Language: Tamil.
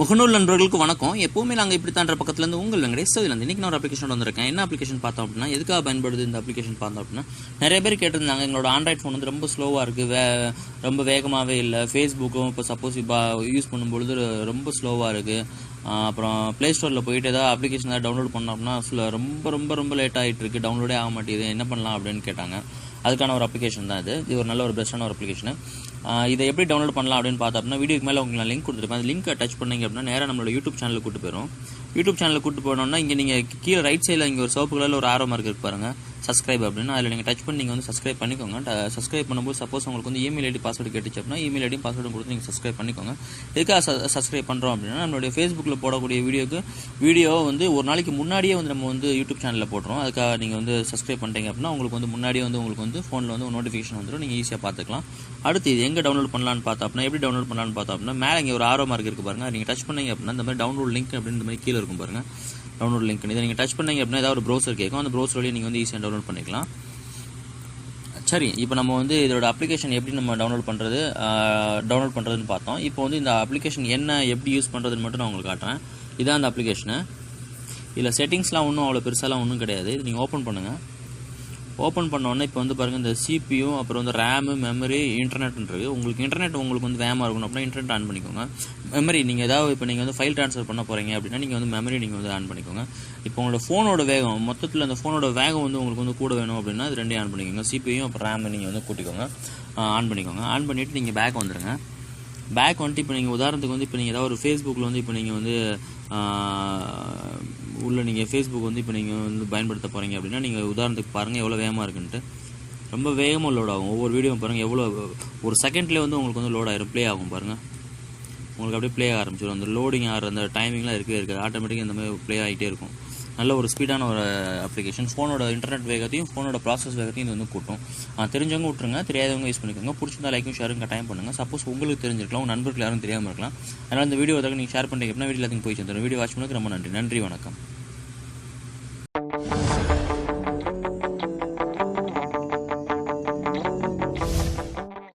முகநூல் நண்பர்களுக்கு வணக்கம். எப்பவுமே நாங்கள் இப்படி தாண்ட பக்கத்துல இருந்து உங்கள் வெங்கடேஷ். இதில் இன்னைக்கு நான் ஒரு அப்ளிகேஷன் வந்திருக்கேன். என்ன அப்ளிகேஷன் பார்த்தோம் அப்படின்னா எதுக்காக பயன்படுது இந்த அப்ளிகேஷன் பார்த்தோம் அப்படின்னா நிறைய பேர் கேட்டிருந்தாங்க எங்களோட ஆண்ட்ராய்ட் ஃபோன் வந்து ரொம்ப ஸ்லோவாக இருக்குது வே ரொம்ப வேகமாகவே இல்லை. ஃபேஸ்புக்கும் இப்போ சப்போஸ் இப்போ யூஸ் பண்ணும்பொழுது ரொம்ப ஸ்லோவாக இருக்குது அப்புறம் ப்ளே ஸ்டோரில் போயிட்டு ஏதாவது அப்ளிகேஷன் ஏதாவது டவுன்லோட் பண்ணோம்னா அப்படின்னா ரொம்ப ரொம்ப ரொம்ப லேட் ஆகிட்டு இருக்கு. டவுன்லோடே ஆக மாட்டேங்குது. என்ன பண்ணலாம் அப்படின்னு கேட்டாங்க. அதுக்கான ஒரு அப்ளிகேஷன் தான் இது. இது ஒரு நல்ல ஒரு பெஸ்ட்டான ஒரு அப்ளிகேஷன் இதை எப்படி டவுன்லோட் பண்ணலாம் அப்படின்னு பார்த்தா அப்படின்னா வீடியோக்கு மேலே உங்களுக்கு நான் லிங்க் கொடுத்துருப்பேன். அந்த லிங்க்கை டச் பண்ணீங்க அப்படின்னா நேராக நம்மளோட யூடியூப் சேனலுக்கு கூட்டு போயிடும் யூடியூப் சேனலுக்கு கூட்டு போனோம்னா இங்கே நீங்கள் கீழே ரைட் சைடில் இங்கே ஒரு சிவப்பு கலரில் ஒரு ஆரோ மார்க் இருக்கு பாருங்க. சப்ஸ்கிரைப் அப்படின்னு அதில் நீங்கள் டச் பண்ணி நீங்கள் வந்து சப்ஸ்கிரைப் பண்ணிக்கோங்க. சப்ஸ்கிரைப் பண்ணும்போது சப்போஸ் உங்களுக்கு வந்து இமெயில் ஐடி பாஸ்வேர்டு கேட்டுச்சு அப்படின்னா இமெயில் ஐடி பாஸ்வேர்டு கொடுத்து நீங்கள் சப்ஸ்கிரைப் பண்ணிக்கோங்க. எதுக்காக சப்ஸ்கிரைப் பண்ணுறோம் அப்படின்னா நம்மளுடைய ஃபேஸ்புக்கில் போடக்கூடிய வீடியோக்கு வீடியோ வந்து ஒரு நாளைக்கு முன்னாடியே வந்து நம்ம வந்து யூடியூப் சேனலில் போடுறோம் அதுக்காக நீங்கள் வந்து சப்ஸ்கிரைப் பண்ணுறீங்க அப்படின்னா உங்களுக்கு வந்து முன்னாடியே வந்து உங்களுக்கு வந்து ஃபோனில் வந்து நோட்டிஃபிகேஷன் வந்துடும் நீங்கள் ஈஸியாக பார்த்துக்கலாம். அடுத்து இது எங்கே டவுன்லோட் பண்ணலான்னு பார்த்தா அப்படின்னா எப்படி டவுன்லோட் பண்ணலான்னு பார்த்தா அப்படின்னா மேலே இங்கே ஒரு ஆரோ மார்க் இருக்கு பாருங்கள் நீங்கள் டச் பண்ணீங்க அப்படின்னா இந்த மாதிரி டவுன்லோட் லிங்க் அப்படின்ற மாதிரி கீழே இருக்கும் பாருங்கள் டவுன்லோட் லிங்க் இதை நீங்கள் டச் பண்ணீங்க அப்படின்னா ஏதாவது ஒரு ப்ரௌசர் கேட்கும் அந்த ப்ரௌசர் வழியாக நீங்கள் வந்து ஈஸியாக டவுன்லோட் பண்ணிக்கலாம். சரி இப்போ நம்ம வந்து இதோட அப்ளிகேஷன் எப்படி நம்ம டவுன்லோட் பண்ணுறது டவுன்லோட் பண்ணுறதுன்னு பார்த்தோம். இப்போ வந்து இந்த அப்ளிகேஷன் என்ன எப்படி யூஸ் பண்ணுறதுன்னு மட்டும் நான் உங்களுக்கு காட்டுறேன். இதான் அந்த அப்ளிகேஷனு இதில் செட்டிங்ஸ்லாம் ஒன்றும் அவ்வளோ பெருசாலாம் ஒன்றும் கிடையாது. இது நீங்கள் ஓப்பன் பண்ணுங்கள் ஓப்பன் பண்ணோன்னே இப்போ வந்து பாருங்கள் இந்த CPU அப்புறம் வந்து ரேமு மெமரி இன்டர்நெட்ன்றது உங்களுக்கு இன்டர்நெட் உங்களுக்கு வந்து வேகமாக இருக்கணும் அப்படின்னா இன்டர்நெட் ஆன் பண்ணிக்கோங்க. மெமரி நீங்கள் ஏதாவது இப்போ நீங்கள் வந்து ஃபைல் ட்ரான்ஸ்ஃபர் பண்ண போகிறீங்க அப்படின்னா நீங்கள் வந்து மெமரி நீங்கள் வந்து ஆன் பண்ணிக்கோங்க. இப்போ உங்களோட ஃபோனோட வேகம் மொத்தத்தில் அந்த ஃபோனோட வேகம் வந்து உங்களுக்கு வந்து கூட வேணும் அப்படின்னா அது ரெண்டையும் ஆன் பண்ணிக்கோங்க. சிபியும் அப்புறம் ரேம் நீங்கள் வந்து கூட்டிக்கோங்க. ஆன் பண்ணிக்கோங்க. ஆன் பண்ணிவிட்டு நீங்கள் பேக் வந்துடுங்க பேக் வந்துட்டு இப்போ நீங்கள் உதாரணத்துக்கு வந்து இப்போ நீங்கள் ஏதாவது ஒரு ஃபேஸ்புக்கில் வந்து இப்போ நீங்கள் வந்து நீங்கள் ஃபேஸ்புக் வந்து இப்போ நீங்கள் வந்து பயன்படுத்த போகிறீங்க அப்படின்னா நீங்கள் உதாரணத்துக்கு பாருங்கள் எவ்வளோ வேகமாக இருக்குன்ட்டு. ரொம்ப வேகமாக லோட் ஆகும். ஒவ்வொரு வீடியோ பாருங்கள் எவ்வளோ ஒரு செகண்ட்லேயே வந்து உங்களுக்கு வந்து லோட் ஆகிடும் ப்ளே ஆகும் பாருங்கள் உங்களுக்கு அப்படியே ப்ளே ஆக ஆரம்பிச்சிடும் அந்த லோடிங் ஆகிற அந்த டைமிங்லாம் இருக்கவே இருக்காது. ஆட்டோமேட்டிக்காக இந்த மாதிரி ப்ளே ஆகிட்டே இருக்கும். நல்ல ஒரு ஸ்பீடான ஒரு அப்ளிகேஷன் ஃபோனோட இன்டர்நெட் வேகத்தையும் ஃபோனோட ப்ராசஸ் வேகத்தையும் இது வந்து கூட்டும். தெரிஞ்சவங்க விட்டுருங்க. தெரியாதவங்க யூஸ் பண்ணிக்கோங்க. பிடிச்சிருந்தா லைக்கும் ஷேரும் கட்டாயம் பண்ணுங்கள் சப்போஸ் உங்களுக்கு தெரிஞ்சிருக்கலாம். உங்கள் நண்பர்கள் யாரும் தெரியாமல் இருக்கலாம். அதனால் இந்த வீடியோ நீங்கள் ஷேர் பண்ணுறீங்க அப்படின்னா வீடியோ எல்லாத்தையும் போய் சேர்ந்துடும் வீடியோ வாட்ச் பண்ணுறதுக்கு ரொம்ப நன்றி. நன்றி வணக்கம்.